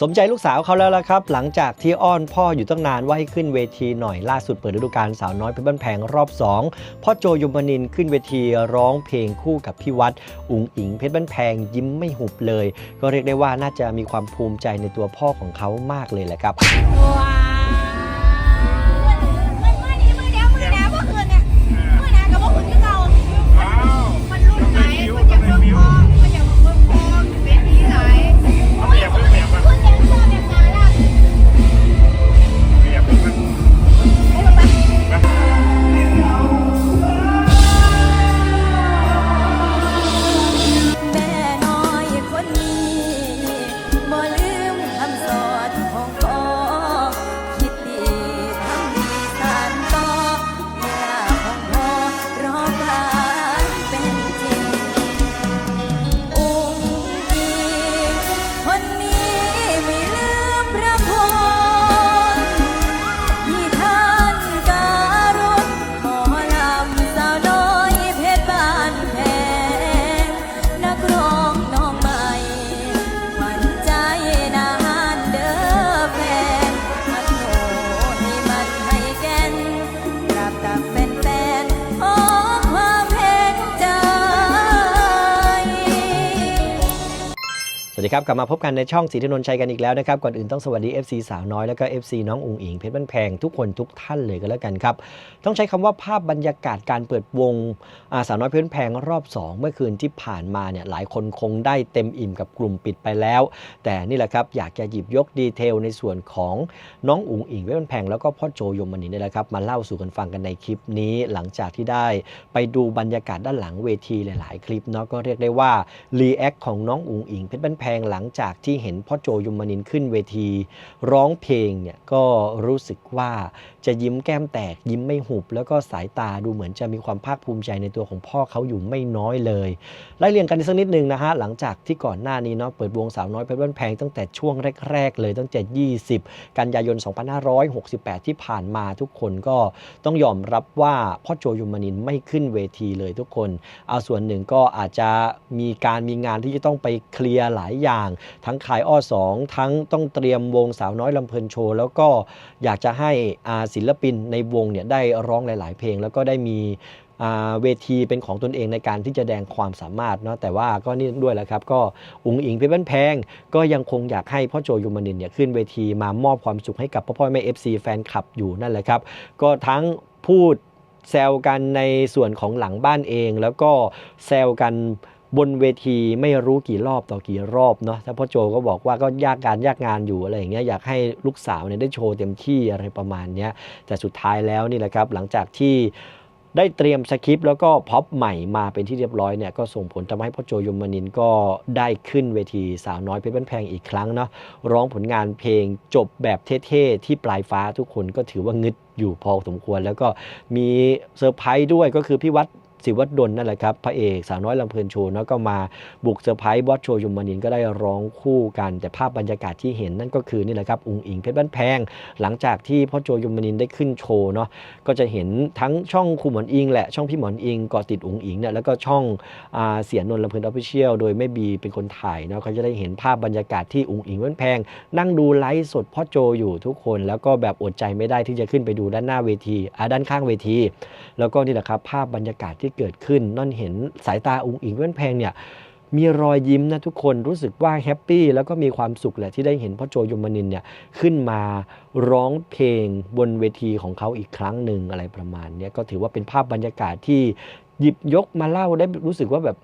สมใจลูกสาวเขาแล้วละครับ หลังจากที่อ้อนพ่ออยู่ตั้งนานว่าให้ขึ้นเวทีหน่อยล่าสุดเปิดฤดูกาลสาวน้อยเพชรบ้านแพงรอบ 2 พ่อโจยมนินขึ้นเวทีร้องเพลงคู่กับพี่วัด อุ๋งอิงเพชรบ้านแพงยิ้มไม่หุบเลย ก็เรียกได้ว่าน่าจะมีความภูมิใจในตัวพ่อของเขามากเลยแหละครับ สวัสดีครับ กลับมาพบกันในช่องสีถนนชัยกันอีกแล้วนะครับ ก่อนอื่นต้องสวัสดี FC สาวน้อยแล้วก็ FC น้องอุงอิงเพชรบ้านแพงทุกคนทุกท่านเลยก็แล้วกันครับ ต้องใช้คำว่าภาพบรรยากาศการเปิดวงาสาวน้อยเพชรบ้านแพงรอบ 2 เมื่อคืนที่ผ่านมาเนี่ยหลายคนคงได้เต็มอิ่มกับกลุ่มปิดไปแล้ว แต่นี่แหละครับอยากจะหยิบยกดีเทลในส่วนของน้องอุงอิงเพชรบ้านแพงแล้วก็พ่อโจยมนินนี่แหละครับมาเล่าสู่กันฟังกันในคลิปนี้ หลังจากที่ได้ไปดูบรรยากาศด้านหลังเวทีหลาย ๆ คลิปเนาะก็เรียกได้ว่ารีแอคของน้องอุงอิงเพชรบ้านแพงหลังจากที่เห็นพ่อโจยมนินขึ้นเวที ร้องเพลงเนี่ยก็รู้สึกว่าจะยิ้มแก้มแตกยิ้มไม่หุบ แล้วก็สายตาดูเหมือนจะมีความภาคภูมิใจในตัวของพ่อเขาอยู่ไม่น้อยเลยไล่เรียงกันสักนิดนึงนะฮะหลังจากที่ก่อนหน้านี้เนาะเปิดวงสาวน้อยเพชรบ้านแพงตั้งแต่ช่วงแรก ๆ เลยตั้งแต่ 20 กันยายน 2568 ที่ผ่านมาทุกคนก็ต้องยอมรับว่าพ่อโจยมนินไม่ขึ้นเวทีเลยทุกคน เอาส่วนหนึ่งก็อาจจะมีการมีงานที่จะต้องไปเคลียร์หลายอย่าง ทั้งขายอ้อสองทั้งต้องเตรียมวงสาวน้อยลำเพลินโชว์ แล้วก็อยากจะให้ศิลปินในวงเนี่ยได้ร้องหลาย ๆ เพลง แล้วก็ได้มีเวทีเป็นของตนเองในการที่จะแสดงความสามารถเนาะแต่ว่าก็นี่ด้วยแหละครับ ก็อุงอิงเพชรบ้านแพง ก็ยังคงอยากให้พ่อโจยมนินเนี่ยขึ้นเวทีมามอบความสุขให้กับพ่อพ่อแม่ FC แฟนคลับอยู่นั่นแหละครับ ก็ทั้งพูดแซวกันในส่วนของหลังบ้านเอง แล้วก็แซวกัน บนเวทีไม่รู้กี่รอบต่อกี่รอบเนาะถ้าพ่อโจก็บอกว่าก็ยากการยากงานอยู่อะไรอย่างเงี้ยอยากให้ลูกสาวเนี่ยได้โชว์เต็มที่อะไรประมาณเนี้ยแต่สุดท้ายแล้วนี่แหละครับหลังจากที่ได้เตรียมสคริปต์แล้วก็พ็อปใหม่มาเป็นที่เรียบร้อยเนี่ยก็ส่งผลทำให้พ่อโจยมนินก็ได้ขึ้นเวทีสาวน้อยเพชรบ้านแพงอีกครั้งเนาะร้องผลงานเพลงจบแบบเท่ๆ ที่ปลายฟ้าทุกคนก็ถือว่างึดอยู่พอสมควร แล้วก็มีเซอร์ไพรส์ด้วยก็คือพี่วัด ศิวัดดลนั่นแหละครับพระเอกสาวน้อยลำเพลินโชว์เนาะก็มาบุกเซอร์ไพรส์บอสโชยมนินก็ได้ร้องคู่กัน แต่ภาพบรรยากาศที่เห็นนั่นก็คือนี่แหละครับอุงอิงเพชรบ้านแพง หลังจากที่พ่อโจยมนินได้ขึ้นโชว์เนาะก็จะเห็นทั้งช่องครูหมอนอิงแหละช่องพี่หมอนอิงเกาะติดอุงอิงเนี่ยแล้วก็ช่องอาเสียนนลำเพลินออฟฟิเชียลโดยแม่บีเป็นคนถ่ายเนาะเขาจะได้เห็นภาพบรรยากาศที่อุงอิงเว้นแพง นั่งดูไลฟ์สดพ่อโจอยู่ทุกคนแล้วก็แบบอดใจไม่ได้ที่จะขึ้นไปดูด้านหน้าเวทีอ่าด้านข้างเวที แล้วก็นี่แหละครับภาพบรรยากาศที่เกิดขึ้นนั่นเห็นสายตาอุงอิงเว้นแพงเนี่ยมีรอยยิ้มนะทุกคนรู้สึกว่าแฮปปี้แล้วก็มีความสุขแหละที่ได้เห็นพ่อโจยมนินเนี่ยขึ้นมาร้องเพลงบนเวทีของเขาอีกครั้งหนึ่งอะไรประมาณนี้ก็ถือว่าเป็นภาพบรรยากาศที่หยิบยกมาเล่าได้รู้สึกว่าแบบ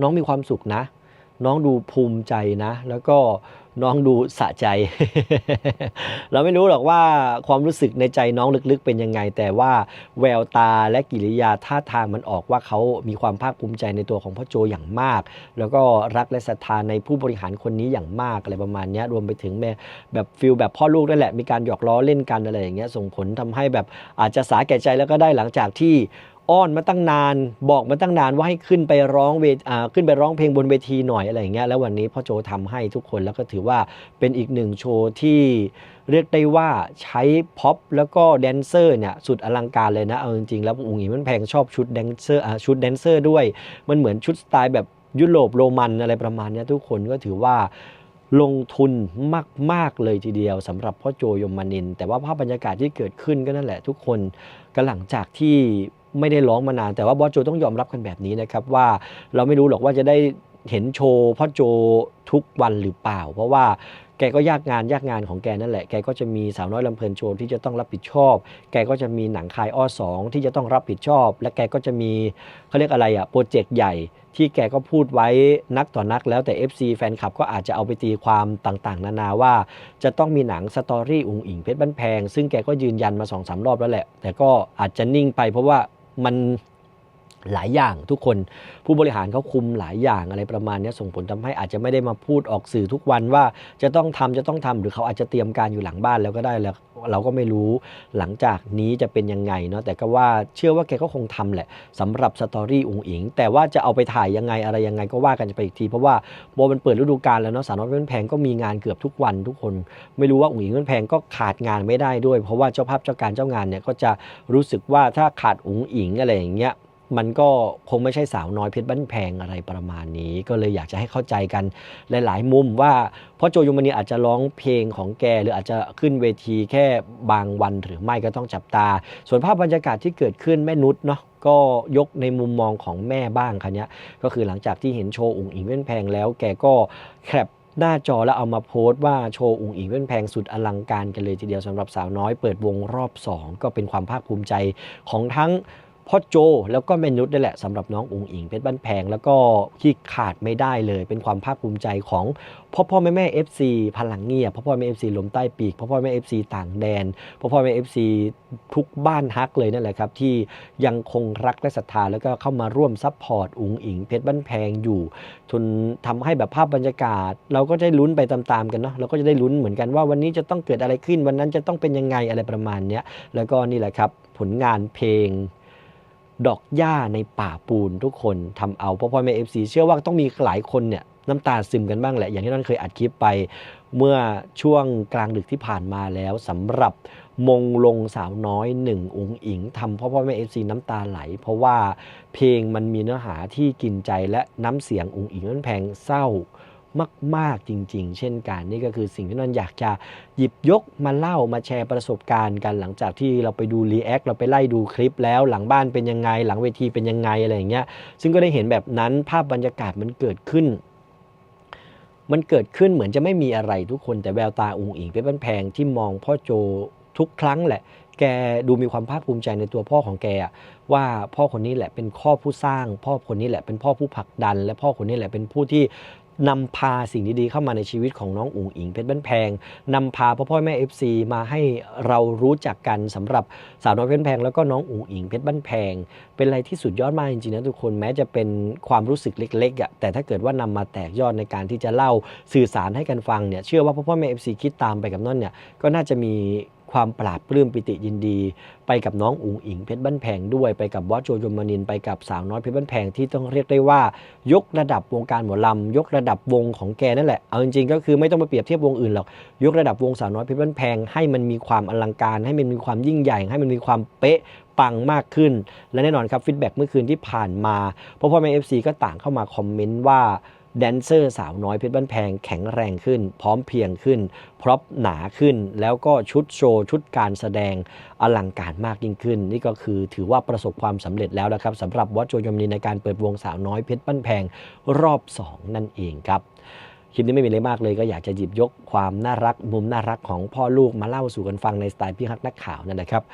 น้องมีความสุขนะ น้องดูภูมิใจนะ แล้วก็ น้องดูสะใจ เราไม่รู้หรอกว่าความรู้สึกในใจน้องลึกๆเป็นยังไง แต่ว่าแววตาและกิริยาท่าทางมันออกว่าเขามีความภาคภูมิใจในตัวของพ่อโจอย่างมาก แล้วก็รักและศรัทธาในผู้บริหารคนนี้อย่างมากอะไรประมาณนี้รวมไปถึงแม่แบบฟิลแบบพ่อลูกนั่นแหละมีการหยอกล้อเล่นกันอะไรอย่างเงี้ยส่งผลทำให้แบบอาจจะสาแก่ใจแล้วก็ได้หลังจากที่ อ้อนมาตั้งนาน บอกมาตั้งนานว่าให้ขึ้นไปร้องเวทขึ้นไปร้องเพลงบนเวทีหน่อยอะไรอย่างเงี้ยแล้ววันนี้พ่อโจทำให้ทุกคนแล้วก็ถือว่าเป็นอีกหนึ่งโชว์ที่เรียกได้ว่าใช้พ็อปแล้วก็แดนเซอร์เนี่ยสุดอลังการเลยนะเอาจริงๆแล้วอุ๋งอิงมันแพงชอบชุดแดนเซอร์ชุดแดนเซอร์ด้วย มันเหมือนชุดสไตล์แบบยุโรปโรมันอะไรประมาณนี้ทุกคนก็ถือว่าลงทุนมาก ๆ เลยทีเดียวสำหรับพ่อโจยมานิน แต่ว่าภาพบรรยากาศที่เกิดขึ้นก็นั่นแหละทุกคนก็หลังจากที่ ไม่ได้ร้องมานาน แต่ว่าบอสโจต้องยอมรับกันแบบนี้นะครับว่าเราไม่รู้หรอกว่าจะได้เห็นโชว์พ่อโจทุกวันหรือเปล่า เพราะว่าแกก็ยากงานยากงานของแกนั่นแหละ แกก็จะมีสาวน้อยลำเพลินโชว์ที่จะต้องรับผิดชอบ แกก็จะมีหนังคายอ้อสองที่จะต้องรับผิดชอบ และแกก็จะมีเขาเรียกอะไรอะโปรเจกต์ใหญ่ที่แกก็พูดไว้นักต่อนักแล้วแต่ FC แฟนคลับก็อาจจะเอาไปตีความต่างๆ นานาว่า จะต้องมีหนังสตอรี่อุงอิงเพชรบ้านแพง ซึ่งแกก็ยืนยันมาสองสามรอบแล้วแหละ แต่ก็อาจจะนิ่งไปเพราะว่า มัน หลายอย่างทุกคนผู้บริหารเขาคุมหลายอย่างอะไรประมาณนี้ส่งผลทำให้อาจจะไม่ได้มาพูดออกสื่อทุกวันว่าจะต้องทำจะต้องทำหรือเขาอาจจะเตรียมการอยู่หลังบ้านแล้วก็ได้แล้วเราก็ไม่รู้หลังจากนี้จะเป็นยังไงเนาะแต่ก็ว่าเชื่อว่าแกก็คงทำแหละสำหรับสตอรี่อุงอิง แต่ว่าจะเอาไปถ่ายยังไงอะไรยังไงก็ว่ากันไปอีกที เพราะว่าโบมันเปิดฤดูกาลแล้วเนาะสาวน้อยเพชรบ้านแพงก็มีงานเกือบทุกวันทุกคน ไม่รู้ว่าอุงอิงเพชรบ้านแพงก็ขาดงานไม่ได้ด้วย เพราะว่าเจ้าภาพเจ้าการเจ้างานเนี่ยก็จะรู้สึกว่าถ้าขาดอุงอิงอะไรอย่างเงี้ย มันก็คงไม่ใช่สาวน้อยเพชรบ้านแพงอะไรประมาณนี้ ก็เลยอยากจะให้เข้าใจกันหลาย ๆ มุมว่าเพราะโจยมนีอาจจะร้องเพลงของแก หรืออาจจะขึ้นเวทีแค่บางวันหรือไม่ก็ต้องจับตา ส่วนภาพบรรยากาศที่เกิดขึ้นแม่นุชเนาะก็ยกในมุมมองของแม่บ้างคันนี้ยก็คือหลังจากที่เห็นโชว์อุ๋งอิงเว้นแพงแล้ว แกก็แคปหน้าจอแล้วเอามาโพสต์ว่าโชว์อุ๋งอิงเว้นแพงสุดอลังการกันเลยทีเดียวสำหรับสาวน้อยเปิดวงรอบ 2 ก็เป็นความภาคภูมิใจของทั้ง พ่อโจแล้วก็แมนุชนี่แหละสำหรับน้องอุ๋งอิงเพชรบ้านแพง แล้วก็ที่ขาดไม่ได้เลย เป็นความภาคภูมิใจของพ่อพ่อแม่แม่เอฟซีพลังเงียบพ่อพ่อแม่เอฟซีลมใต้ปีกพ่อพ่อแม่เอฟซีต่างแดนพ่อพ่อแม่เอฟซีทุกบ้านฮักเลยนั่นแหละครับ ที่ยังคงรักและศรัทธาแล้วก็เข้ามาร่วมซัพพอร์ตอุ๋งอิงเพชรบ้านแพงอยู่จนทำให้แบบภาพบรรยากาศ เราก็ได้ลุ้นไปตามๆกันเนาะเราก็จะได้ลุ้นเหมือนกันว่าวันนี้จะต้องเกิดอะไรขึ้นวันนั้นจะต้องเป็นยังไงอะไรประมาณนี้แล้วก็นี่แหละครับผลงานเพลง ดอกหญ้าในป่าปูนทุกคนทำเอาพ่อพ่อแม่เอฟซีเชื่อว่าต้องมีหลายคนเนี่ยน้ำตาซึมกันบ้างแหละ อย่างที่นั่นเคยอัดคลิปไปเมื่อช่วงกลางดึกที่ผ่านมาแล้วสำหรับมงลงสาวน้อยหนึ่งองค์อิงทำพ่อพ่อแม่เอฟซีน้ำตาไหล เพราะว่าเพลงมันมีเนื้อหาที่กินใจและน้ำเสียงองค์อิงนั้นแพงเศร้า มาก ๆ จริง ๆ เช่นกันนี่ก็คือสิ่งที่นนอยากจะหยิบยกมาเล่ามาแชร์ประสบการณ์กัน หลังจากที่เราไปดูรีแอคเราไปไล่ดูคลิปแล้วหลังบ้านเป็นยังไง หลังเวทีเป็นยังไงอะไรอย่างเงี้ยซึ่งก็ได้เห็นแบบนั้นภาพบรรยากาศมันเกิดขึ้นมันเกิดขึ้นเหมือนจะไม่มีอะไรทุกคนแต่แววตาอุงอิงเป็นบ้านแพงที่มองพ่อโจทุกครั้งแหละ แกดูมีความภาคภูมิใจในตัวพ่อของแกว่าพ่อคนนี้แหละเป็นพ่อผู้สร้าง พ่อคนนี้แหละเป็นพ่อผู้ผลักดัน และพ่อคนนี้แหละเป็นผู้ที่ นำพาสิ่งดีๆเข้ามาในชีวิตของน้องอุ๋งอิงเพชรบ้านแพงนำพาพ่อพ่อแม่ FC มาให้เรารู้จักกันสำหรับสาวน้อยเพชรแพงแล้วก็น้องอุ๋งอิงเพชรบ้านแพง เป็นอะไรที่สุดยอดมากจริงๆนะทุกคนแม้จะเป็นความรู้สึกเล็กๆอะแต่ถ้าเกิดว่านำมาแตกยอดในการที่จะเล่าสื่อสารให้กันฟังเนี่ยเชื่อว่าพ่อพ่อแม่ FC คิดตามไปกับนั่นเนี่ยก็น่าจะมี ความปราบปลื้มปิติยินดี ไปกับน้องอุ๋งอิงเพชรบ้านแพงด้วยไปกับบอสโจยมนินไปกับสาวน้อยเพชรบ้านแพงที่ต้องเรียกได้ว่า ยกระดับวงการหมอลำยกระดับวงของแกนั่นแหละเอาจริงๆก็คือไม่ต้องไปเปรียบเทียบวงอื่นหรอกยกระดับวงสาวน้อยเพชรบ้านแพงให้มันมีความอลังการ ให้มันมีความยิ่งใหญ่ ให้มันมีความเป๊ะปังมากขึ้น และแน่นอนครับฟีดแบ็กเมื่อคืนที่ผ่านมาพ่อพ่อแม่เอฟซีก็ต่างเข้ามาคอมเมนต์ว่า แดนเซอร์สาวน้อยเพชรบ้านแพงแข็งแรงขึ้น พร้อมเพียงขึ้น พร็อพหนาขึ้น แล้วก็ชุดโชว์ ชุดการแสดงอลังการมากยิ่งขึ้น นี่ก็คือถือว่าประสบความสำเร็จแล้วนะครับสำหรับวัดโจยมนีในการเปิดวงสาวน้อยเพชรบ้านแพงรอบ 2 นั่นเองครับคลิปนี้ไม่มีอะไรมากเลยก็อยากจะหยิบยกความน่ารักมุมน่ารักของพ่อลูกมาเล่าสู่กันฟังในสไตล์พี่ฮักนักข่าวนั่นแหละครับ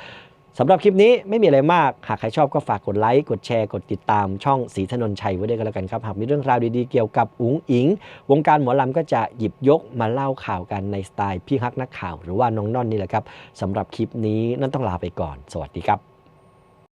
สำหรับคลิปนี้ไม่มีอะไรมาก หากใครชอบก็ฝากกดไลค์ กดแชร์ กดติดตามช่องสีถนนชัยไว้ด้วยกันแล้วกันครับ หากมีเรื่องราวดีๆเกี่ยวกับอุ๋งอิง วงการหมอลำก็จะหยิบยกมาเล่าข่าวกันในสไตล์พี่ฮักนักข่าว หรือว่าน้องน่อนนี่แหละครับสำหรับคลิปนี้นั่นต้องลาไปก่อน สวัสดีครับ